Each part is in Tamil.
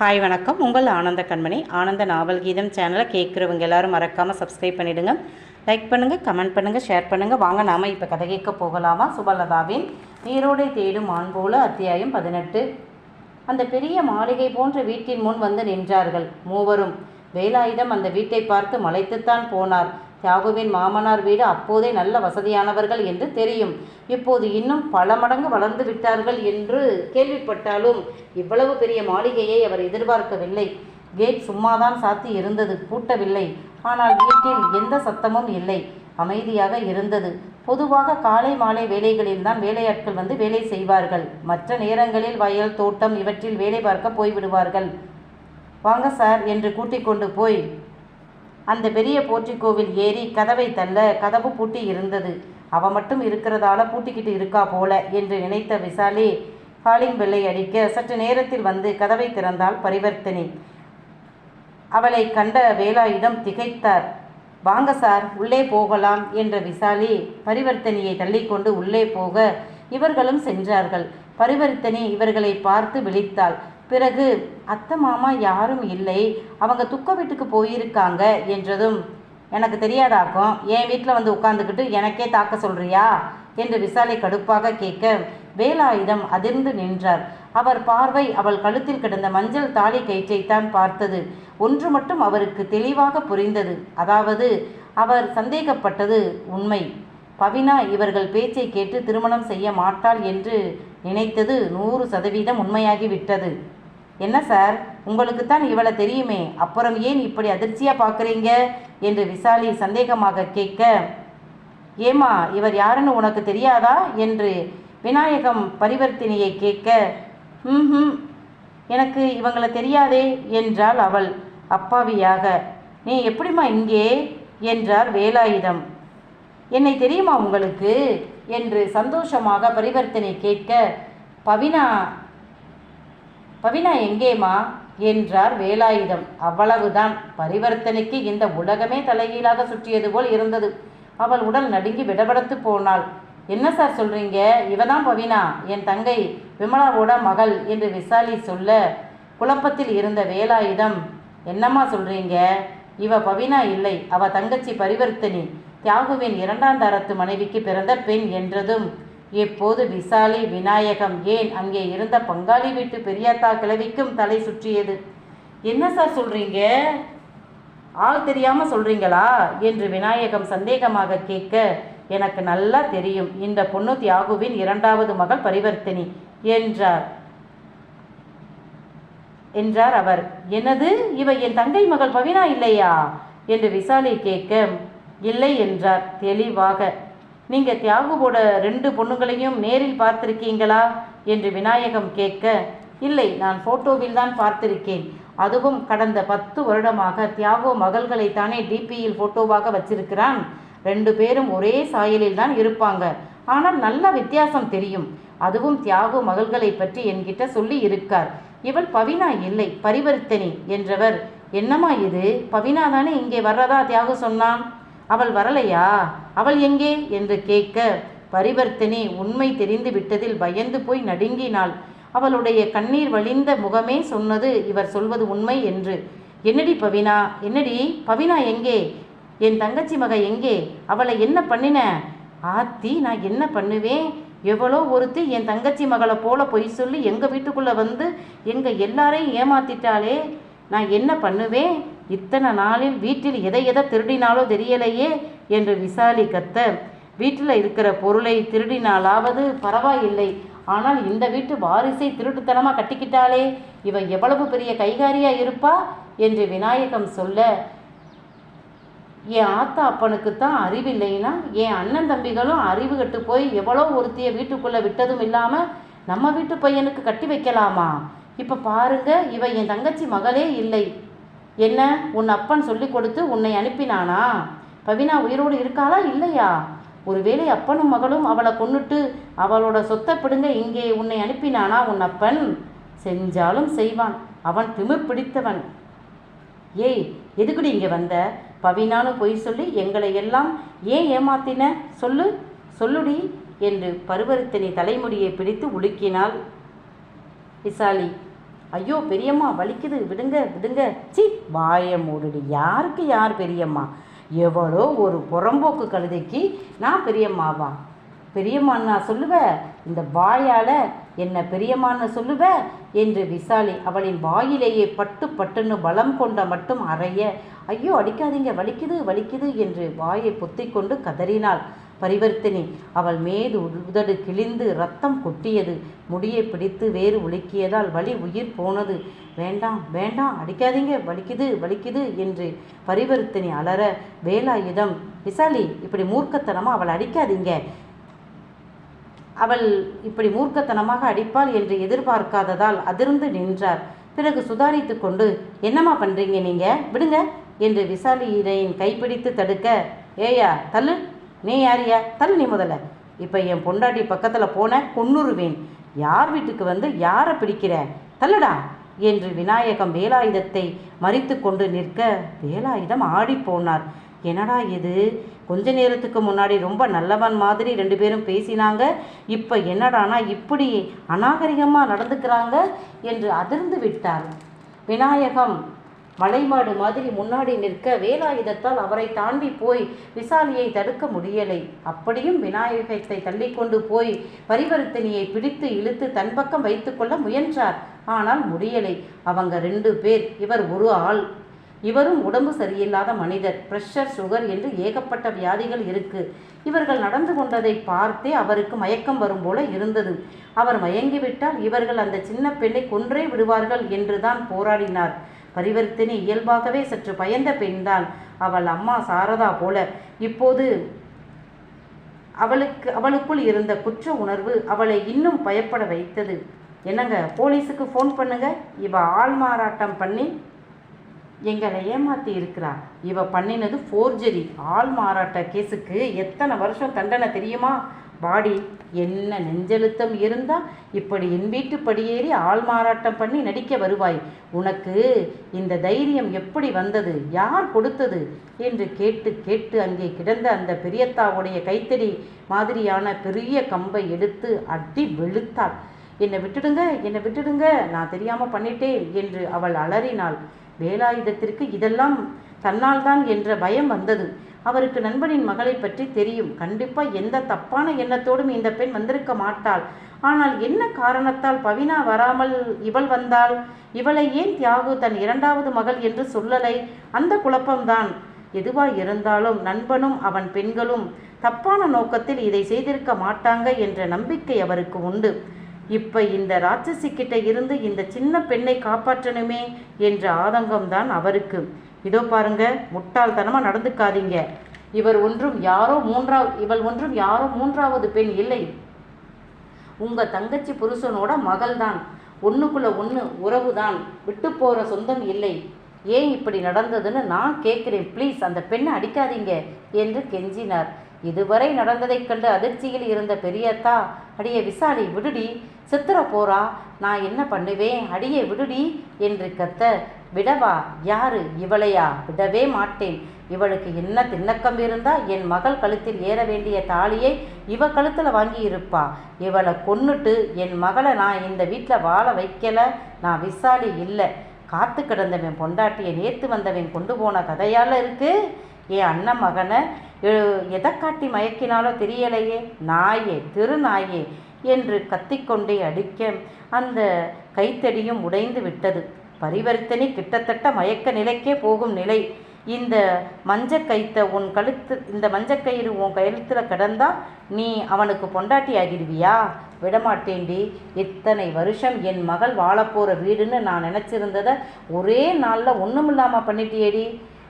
ஹாய் வணக்கம். உங்கள் ஆனந்த கண்மணி. ஆனந்த நாவல் கீதம் சேனலை கேட்குறவங்க எல்லாரும் மறக்காமல் சப்ஸ்கிரைப் பண்ணிவிடுங்க லைக் பண்ணுங்கள் கமெண்ட் பண்ணுங்கள் ஷேர் பண்ணுங்கள் வாங்க நாம் இப்போ கதை கேட்க போகலாமா? சுபலதாவின் நீரோடை தேடும் ஆண் போல அத்தியாயம் பதினெட்டு. அந்த பெரிய மாளிகை போன்ற வீட்டின் முன் வந்து நின்றார்கள் மூவரும். வேலாயுதம் அந்த வீட்டை பார்த்து மலைத்துத்தான் போனார். தியாகுவின் மாமனார் வீடு அப்போதே நல்ல வசதியானவர்கள் என்று தெரியும். இப்போது இன்னும் பல மடங்கு வளர்ந்து விட்டார்கள் என்று கேள்விப்பட்டாலும் இவ்வளவு பெரிய மாளிகையை அவர் எதிர்பார்க்கவில்லை. கேட் சும்மாதான் சாத்தி இருந்தது பூட்டவில்லை. ஆனால் வீட்டில் எந்த சத்தமும் இல்லை. அமைதியாக இருந்தது. பொதுவாக காலை மாலை வேலைகளில் தான் வேலையாட்கள் வந்து வேலை செய்வார்கள். மற்ற நேரங்களில் வயல் தோட்டம் இவற்றில் வேலை பார்க்க போய்விடுவார்கள். வாங்க சார் என்று கூட்டிக் கொண்டு போய் அந்த பெரிய போர்ட்டிகோவில் ஏறி கதவை தள்ள கதவு பூட்டி இருந்தது. அவ மட்டும் இருக்கிறதால பூட்டிக்கிட்டு இருக்கா போல என்று நினைத்த விசாலி காலிங் பெல்லை அடிக்க சற்று நேரத்தில் வந்து கதவை திறந்தாள் பரிவர்த்தனை. அவளை கண்ட வேலாயுதம் திகைத்தார். வாங்க சார் உள்ளே போகலாம் என்ற விசாலி பரிவர்த்தனையை தள்ளிக்கொண்டு உள்ளே போக இவர்களும் சென்றார்கள். பரிவர்த்தனை இவர்களை பார்த்து விழித்தாள். பிறகு அத்தை மாமா யாரும் இல்லை. அவங்க துக்க வீட்டுக்கு போயிருக்காங்க என்றதும் எனக்கு தெரியாதாக்கும் என் வீட்டில் வந்து உட்காந்துக்கிட்டு எனக்கே தாக்க சொல்றியா? என்று விசாலை கடுப்பாக கேட்க வேலாயுதம் அதிர்ந்து நின்றார். அவர் பார்வை அவள் கழுத்தில் கிடந்த மஞ்சள் தாலி கயிற்றைத்தான் பார்த்தது. ஒன்று மட்டும் அவருக்கு தெளிவாக புரிந்தது. அதாவது அவர் சந்தேகப்பட்டது உண்மை. பவினா இவர்கள் பேச்சை கேட்டு திருமணம் செய்ய மாட்டாள் என்று நினைத்தது நூறு சதவீதம் உண்மையாகிவிட்டது. என்ன சார்? உங்களுக்குத்தான் இவளை தெரியுமே. அப்புறம் ஏன் இப்படி அதிர்ச்சியாக பார்க்குறீங்க? என்று விசாலி சந்தேகமாக கேட்க ஏமா இவர் யாருன்னு உனக்கு தெரியாதா? என்று விநாயகம் பரிவர்த்தனையை கேட்க ம் எனக்கு இவங்களை தெரியாதே என்றாள் அவள் அப்பாவியாக. நீ எப்படிம்மா இங்கே? என்றார் வேலாயுதம். என்னை தெரியுமா உங்களுக்கு? என்று சந்தோஷமாக பரிவர்த்தனை கேட்க பவினா பவினா எங்கேம்மா? என்றார் வேலாயுதம். அவ்வளவுதான். பரிவர்த்தனைக்கு இந்த உலகமே தலைகீழாக சுற்றியது போல் இருந்தது. அவள் உடல் நடுங்கி விடபடத்து போனாள். என்ன சார் சொல்றீங்க? இவதான் பவினா. என் தங்கை விமலாவோட மகள் என்று விசாலி சொல்ல குழப்பத்தில் இருந்த வேலாயுதம் என்னம்மா சொல்றீங்க? இவ பவினா இல்லை. அவ தங்கச்சி பரிவர்த்தனி. தியாகுவின் இரண்டாம் தரத்து மனைவிக்கு பிறந்த பெண் என்றதும் எப்போது விசாலி விநாயகம்? ஏன் அங்கே இருந்த பங்காளி வீட்டு பெரியாத்தா கிழவிக்கும் தலை சுற்றியது? என்ன சார் சொல்றீங்க? ஆள் தெரியாம சொல்றீங்களா? என்று விநாயகம் சந்தேகமாக கேட்க எனக்கு நல்லா தெரியும் இந்த பொண்ணு தியாகுவின் இரண்டாவது மகள் பரிவர்த்தனி என்றார். என்றார் அவர். என்னது? இவ என் தங்கை மகள் பவினா இல்லையா? என்று விசாலி கேட்க இல்லை என்றார். தெளிவாக நீங்க தியாகுவோட ரெண்டு பொண்ணுங்களையும் நேரில் பார்த்திருக்கீங்களா? என்று விநாயகம் கேட்க இல்லை நான் போட்டோவில் தான் பார்த்திருக்கேன். அதுவும் கடந்த பத்து வருடமாக தியாகோ மகள்களை தானே டிபியில் போட்டோவாக வச்சிருக்கிறான். ரெண்டு பேரும் ஒரே சாயலில் தான் இருப்பாங்க. ஆனால் நல்ல வித்தியாசம் தெரியும். அதுவும் தியாகு மகள்களை பற்றி என்கிட்ட சொல்லி இருக்கார். இவள் பவினா இல்லை பரிவர்த்தனி என்றவர். என்னம்மா இது? பவினா தானே இங்கே வர்றதா? தியாகு சொன்னான். அவள் வரலையா? அவள் எங்கே? என்று கேட்க பரிவர்த்தனி உண்மை தெரிந்து விட்டதில் பயந்து போய் நடுங்கினாள். அவளுடைய கண்ணீர் வழிந்த முகமே சொன்னது இவர் சொல்வது உண்மை என்று. என்னடி பவினா? என்னடி? பவினா எங்கே? என் தங்கச்சி மக எங்கே? அவளை என்ன பண்ணின? ஆத்தி நான் என்ன பண்ணுவேன்? எவ்வளோ ஒருத்தி என் தங்கச்சி மகளை போல பொய் சொல்லி எங்கள் வீட்டுக்குள்ளே வந்து எங்கள் எல்லாரையும் ஏமாத்திட்டாளே? நான் என்ன பண்ணுவேன்? இத்தனை நாளில் வீட்டில் எதை எதை திருடினாலோ தெரியலையே என்று விசாலி கத்த வீட்டில் இருக்கிற பொருளை திருடினாலாவது பரவாயில்லை. ஆனால் இந்த வீட்டு வாரிசை திருட்டுத்தனமாக கட்டிக்கிட்டாளே இவன் எவ்வளவு பெரிய கைகாரியா இருப்பா என்று விநாயகம் சொல்ல என் ஆத்தா அப்பனுக்கு தான் அறிவில்லைன்னா என் அண்ணன் தம்பிகளும் அறிவு கட்டு போய் எவ்வளோ ஒருத்திய வீட்டுக்குள்ளே விட்டதும் இல்லாமல் நம்ம வீட்டு பையனுக்கு கட்டி வைக்கலாமா? இப்போ பாருங்க இவ என் தங்கச்சி மகளே இல்லை. என்ன உன் அப்பன் சொல்லி கொடுத்து உன்னை அனுப்பினானா? பவினா உயிரோடு இருக்காளா இல்லையா? ஒருவேளை அப்பனும் மகளும் அவளை கொன்னுட்டு அவளோட சொத்தை பிடுங்க இங்கே உன்னை அனுப்பினானா உன் அப்பன்? செஞ்சாலும் செய்வான். அவன் திமிர் பிடித்தவன். ஏய் எதுக்குடி இங்கே வந்த? பவினானு பொய் சொல்லி எங்களை எல்லாம் ஏன் ஏமாத்தின? சொல்லு சொல்லுடி என்று பருவரித்தனி தலைமுடியை பிடித்து உலுக்கினாள். விசாலி ஐயோ பெரியம்மா வலிக்குது. விடுங்க விடுங்க. சி வாய மூடுடி. யாருக்கு யார் பெரியம்மா? எவ்வளோ ஒரு புறம்போக்கு கழுதைக்கு நான் பெரியம்மாவா? பெரியம்மான்னு நான் சொல்லுவேன் இந்த வாயால் என்ன பெரியம்மான்னு சொல்லுவ என்று விசாலி அவளின் வாயிலேயே பட்டு பட்டுன்னு பலம் கொண்ட மட்டும் அறைய ஐயோ அடிக்காதீங்க. வலிக்குது வலிக்குது என்று வாயை பொத்திக்கொண்டு கதறினாள். பரிவர்த்தினி. அவள் மேது உதடு கிழிந்து ரத்தம் கொட்டியது. முடியை பிடித்து வேறு உலுக்கியதால் வலி உயிர் போனது. வேண்டாம் வேண்டாம் அடிக்காதீங்க. வலிக்குது வலிக்குது என்று பரிவர்த்தினி அலற வேலாயுதம் விசாலி இப்படி மூர்க்கத்தனமாக அவள் அடிக்காதீங்க. அவள் இப்படி மூர்க்கத்தனமாக அடிப்பாள் என்று எதிர்பார்க்காததால் அதிர்ந்து நின்றார். பிறகு சுதாரித்து கொண்டு என்னம்மா பண்ணுறீங்க நீங்கள் விடுங்க என்று விசாலியின் கைப்பிடித்து தடுக்க ஏயா தள்ளு. நீ யாரியா? தள்ளு நீ முதல்ல. இப்போ என் பொண்டாட்டி பக்கத்தில் போன கொன்னுருவேன் யார் வீட்டுக்கு வந்து யாரை பிடிக்கிற? தள்ளுடா என்று விநாயகம் வேலாயுதத்தை மறித்து கொண்டு நிற்க வேலாயுதம் ஆடிப்போனார் என்னடா இது? கொஞ்ச நேரத்துக்கு முன்னாடி ரொம்ப நல்லவன் மாதிரி ரெண்டு பேரும் பேசினாங்க. இப்போ என்னடானா இப்படி அநாகரிகமாக நடந்துக்கிறாங்க? என்று அதிர்ந்து விட்டார். விநாயகம் மலைமாடு மாதிரி முன்னாடி நிற்க வேலாயுதத்தால் அவரை தாண்டி போய் விசாலியை தடுக்க முடியலை. அப்படியும் விநாயகத்தை தள்ளிக்கொண்டு போய் பரிவர்த்தனையை பிடித்து இழுத்து தன் பக்கம் வைத்துக்கொள்ள முயன்றார். ஆனால் முடியலை. அவங்க ரெண்டு பேர் இவர் ஒரு ஆள். இவரும் உடம்பு சரியில்லாத மனிதர். பிரஷர் சுகர் என்று ஏகப்பட்ட வியாதிகள் இருக்கு. இவர்கள் நடந்து கொண்டதை பார்த்தே அவருக்கு மயக்கம் வரும் போல இருந்தது. அவர் மயங்கிவிட்டால் இவர்கள் அந்த சின்ன பெண்ணை கொன்றே விடுவார்கள் என்றுதான் போராடினார். பரிவர்த்தனை இயல்பாகவே சற்று பயந்த பெண்தான் அவள் அம்மா சாரதா போல. இப்போது அவளுக்கு அவளுக்குள் இருந்த குற்ற உணர்வு அவளை இன்னும் பயப்பட வைத்தது. என்னங்க போலீஸுக்கு ஃபோன் பண்ணுங்க. இவ ஆள் மாறாட்டம் பண்ணி எங்களை ஏமாத்தி இருக்கிறா. இவ பண்ணினது ஃபோர்ஜரி ஆள் மாறாட்ட கேஸுக்கு எத்தனை வருஷம் தண்டனை தெரியுமா? பாடி என்ன நெஞ்செழுத்தம் இருந்தால் இப்படி என் வீட்டு படியேறி ஆள் மாறாட்டம் பண்ணி நடிக்க வருவாய். உனக்கு இந்த தைரியம் எப்படி வந்தது? யார் கொடுத்தது? என்று கேட்டு கேட்டு அங்கே கிடந்த அந்த பெரியத்தாவுடைய கைத்தறி மாதிரியான பெரிய கம்பை எடுத்து அடி வெளுத்தாள். என்னை விட்டுடுங்க என்னை விட்டுடுங்க நான் தெரியாமல் பண்ணிட்டேன் என்று அவள் அலறினாள். வேலாயுதத்திற்கு இதெல்லாம் தன்னால் தான் என்ற பயம் வந்தது. அவருக்கு நண்பனின் மகளை பற்றி தெரியும். கண்டிப்பா எந்த தப்பான எண்ணத்தோடும் இந்த பெண் வந்திருக்க மாட்டாள். ஆனால் என்ன காரணத்தால் பவினா வராமல் இவள் வந்தாள்? இவளை ஏன் தியாகு தன் இரண்டாவது மகள் என்று சொல்லலை? அந்த குழப்பம்தான். எதுவாய் இருந்தாலும் நண்பனும் அவன் பெண்களும் தப்பான நோக்கத்தில் இதை செய்திருக்க மாட்டாங்க என்ற நம்பிக்கை அவருக்கு உண்டு. இப்ப இந்த ராட்சசி கிட்ட இருந்து இந்த சின்ன பெண்ணை காப்பாற்றணுமே என்ற ஆதங்கம்தான் அவருக்கு. இதோ பாருங்க முட்டாள்தனமாக நடந்துக்காதீங்க. இவர் ஒன்றும் யாரோ மூன்றாவது இவள் ஒன்றும் யாரோ மூன்றாவது பெண் இல்லை. உங்கள் தங்கச்சி புருஷனோட மகள்தான். ஒன்றுக்குள்ள ஒன்று உறவு தான் விட்டு போகிற சொந்தம் இல்லை. ஏன் இப்படி நடந்ததுன்னு நான் கேட்குறேன். ப்ளீஸ் அந்த பெண்ணை அடிக்காதீங்க என்று கெஞ்சினார். இதுவரை நடந்ததைக் கண்டு அதிர்ச்சியில் இருந்த பெரியத்தா அடியே விசாலி விடுடி. சித்திர போறா. நான் என்ன பண்ணுவேன்? அடியே விடுடி என்று கத்த விடவா? யாரு? இவளையா? விடவே மாட்டேன். இவளுக்கு என்ன திண்ணக்கம் இருந்தா என் மகள் கழுத்தில் ஏற வேண்டிய தாலியை இவ கழுத்தில் வாங்கி இருப்பா இவளை கொன்னுட்டு என் மகளை நான் இந்த வீட்டில் வாழ வைக்கல. நான் விசாலி இல்லை. காத்து கிடந்தவன் பொண்டாட்டியை நேர்த்து வந்தவன் கொண்டு போன கதையால் இருக்கு. என் அண்ணன் மகனை எதை காட்டி மயக்கினாலோ தெரியலையே. நாயே திருநாயே என்று கத்திக்கொண்டே அடிக்க அந்த கைத்தடியும் உடைந்து விட்டது. பரிவர்த்தனை கிட்டத்தட்ட மயக்க நிலைக்கே போகும் நிலை. இந்த மஞ்ச உன் கழுத்து இந்த மஞ்சக்கயிறு உன் கழுத்தில் கிடந்தா நீ அவனுக்கு பொண்டாட்டி ஆகிடுவியா? விடமாட்டேண்டி இத்தனை வருஷம் என் மகள் வாழப்போகிற வீடுன்னு நான் நினச்சிருந்ததை ஒரே நாளில் ஒன்றும் இல்லாமல் பண்ணிட்டியேடி.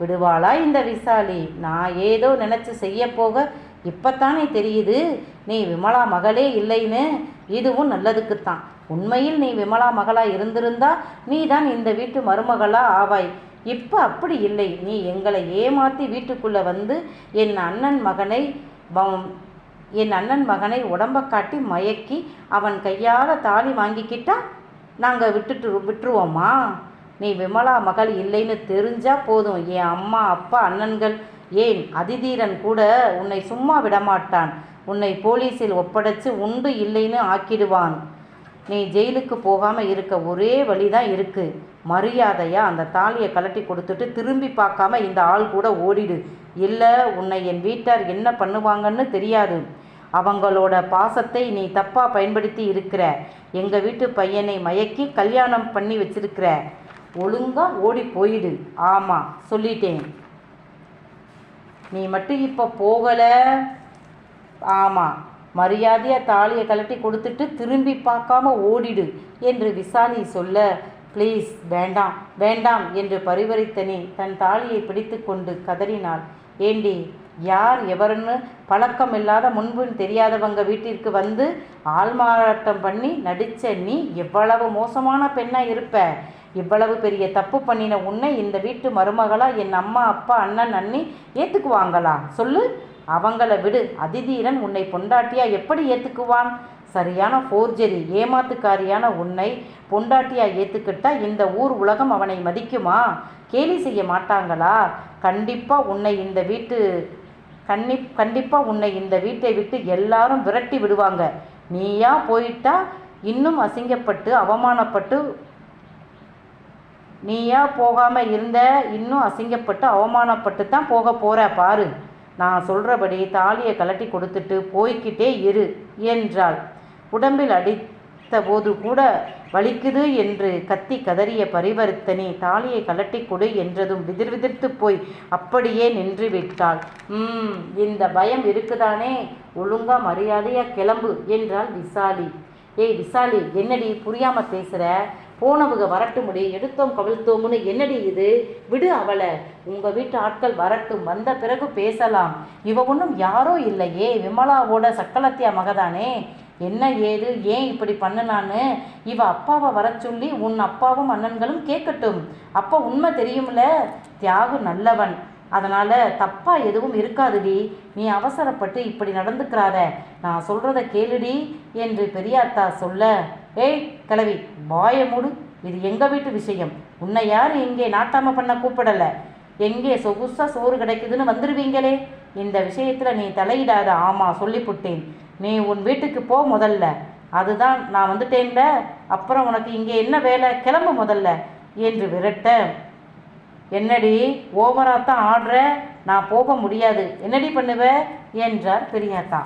விடுவாளா இந்த விசாலி? நான் ஏதோ நினச்சி செய்ய போக இப்போத்தானே தெரியுது. நீ விமலா மகளே இல்லைன்னு. இதுவும் நல்லதுக்குத்தான். உண்மையில் நீ விமலா மகளா இருந்திருந்தா நீ தான் இந்த வீட்டு மருமகளா ஆவாய். இப்போ அப்படி இல்லை. நீ எங்களை ஏமாற்றி வீட்டுக்குள்ளே வந்து என் அண்ணன் மகனை வம்- என் அண்ணன் மகனை உடம்ப காட்டி மயக்கி அவன் கையால் தாலி வாங்கிக்கிட்டா நாங்கள் விட்டுட்டு விட்டுருவோமா? நீ விமலா மகள் இல்லைன்னு தெரிஞ்சா போதும். என் அம்மா அப்பா அண்ணன்கள் ஏன் அதிதீரன் கூட உன்னை சும்மா விடமாட்டான்? உன்னை போலீஸில் ஒப்படைச்சு உண்டு இல்லைன்னு ஆக்கிடுவான். நீ ஜெயிலுக்கு போகாமல் இருக்க ஒரே வழி தான் இருக்குது மரியாதையாக அந்த தாலியை கலட்டி கொடுத்துட்டு திரும்பி பார்க்காம இந்த ஆள் கூட ஓடிடு. இல்லை உன்னை என் வீட்டார் என்ன பண்ணுவாங்கன்னு தெரியாது. அவங்களோட பாசத்தை நீ தப்பாக பயன்படுத்தி இருக்கிற. எங்கள் வீட்டு பையனை மயக்கி கல்யாணம் பண்ணி வச்சிருக்கிற. ஒழுங்காக ஓடி போயிடு. ஆமாம் சொல்லிட்டேன். நீ மட்டும் இப்போ போகலை. ஆமாம் மரியாதையாக தாலியை கழட்டி கொடுத்துட்டு திரும்பி பார்க்காம ஓடிடு என்று விசாலி சொல்ல ப்ளீஸ் வேண்டாம் வேண்டாம் என்று பரிவரித்தனே தன் தாலியை பிடித்து கொண்டு கதறினாள். ஏண்டி யார் எவருன்னு பழக்கம் இல்லாத முன்பும் தெரியாதவங்க வீட்டிற்கு வந்து ஆள்மாறாட்டம் பண்ணி நடித்த நீ எவ்வளவு மோசமான பெண்ணாக இருப்ப? இவ்வளவு பெரிய தப்பு பண்ணின உன்னை இந்த வீட்டு மருமகளாக என் அம்மா அப்பா அண்ணன் அண்ணி ஏற்றுக்குவாங்களா சொல்லு. அவங்கள விடு. அதிதீரன் உன்னை பொண்டாட்டியா எப்படி ஏற்றுக்குவான் சரியான ஃபோர்ஜரி ஏமாத்துக்காரியான உன்னை பொண்டாட்டியா ஏற்றுக்கிட்டா இந்த ஊர் உலகம் அவனை மதிக்குமா? கேலி செய்ய மாட்டாங்களா? கண்டிப்பாக உன்னை இந்த வீட்டு கண்ணி கண்டிப்பாக உன்னை இந்த வீட்டை விட்டு எல்லாரும் விரட்டி விடுவாங்க. நீயா போயிட்டா இன்னும் அசிங்கப்பட்டு அவமானப்பட்டு நீயா போகாமல் இருந்த இன்னும் அசிங்கப்பட்டு அவமானப்பட்டு தான் போக போகிற பாரு. நான் சொல்கிறபடி தாலியை கலட்டி கொடுத்துட்டு போய்க்கிட்டே இரு என்றாள். உடம்பில் அடித்த போது கூட வலிக்குது என்று கத்தி கதறிய பரிவர்த்தனை தாலியை கலட்டி கொடு என்றதும் விதிர் விதிர்த்து போய் அப்படியே நின்று விட்டாள். ம் இந்த பயம் இருக்குதானே? ஒழுங்கா மரியாதையா கிளம்பு என்றாள் விசாலி. ஏய் விசாலி என்னடி புரியாமல் பேசுகிற போனவங்க வரட்டும் முடி எடுத்தோம் கவிழ்த்தோம்னு என்னடி இது? விடு அவளை. உங்கள் வீட்டு ஆட்கள் வரட்டும் வந்த பிறகு பேசலாம். இவ ஒன்றும் யாரோ இல்லையே. விமலாவோட சக்கலத்தியா மகதானே? என்ன ஏது? ஏன் இப்படி பண்ணுனான்னு? இவ அப்பாவை வர சொல்லி உன் அப்பாவும் அண்ணன்களும் கேட்கட்டும். அப்போ உண்மை தெரியும்ல? தியாகு நல்லவன். அதனால் தப்பாக எதுவும் இருக்காதுடி. நீ அவசரப்பட்டு இப்படி நடந்துக்கிறாத. நான் சொல்கிறத கேளுடி என்று பெரியாத்தா சொல்ல ஏய் கிளவி வாய மூடு. இது எங்கள் வீட்டு விஷயம். உன்னை யாரும் இங்கே நாட்டாம பண்ண கூப்பிடலை. எங்கே சொகுசாக சோறு கிடைக்குதுன்னு வந்துடுவீங்களே இந்த விஷயத்தில் நீ தலையிடாத. ஆமாம் சொல்லிப்புட்டேன். நீ உன் வீட்டுக்கு போ முதல்ல. அதுதான் நான் வந்துட்டேன்ல. அப்புறம் உனக்கு இங்கே என்ன வேலை? கிளம்பு முதல்ல. என்று விரட்ட. என்னடி ஓவராக தான் ஆடுற? நான் போக முடியாது. என்னடி பண்ணுவ? என்றார் பெரியாத்தா.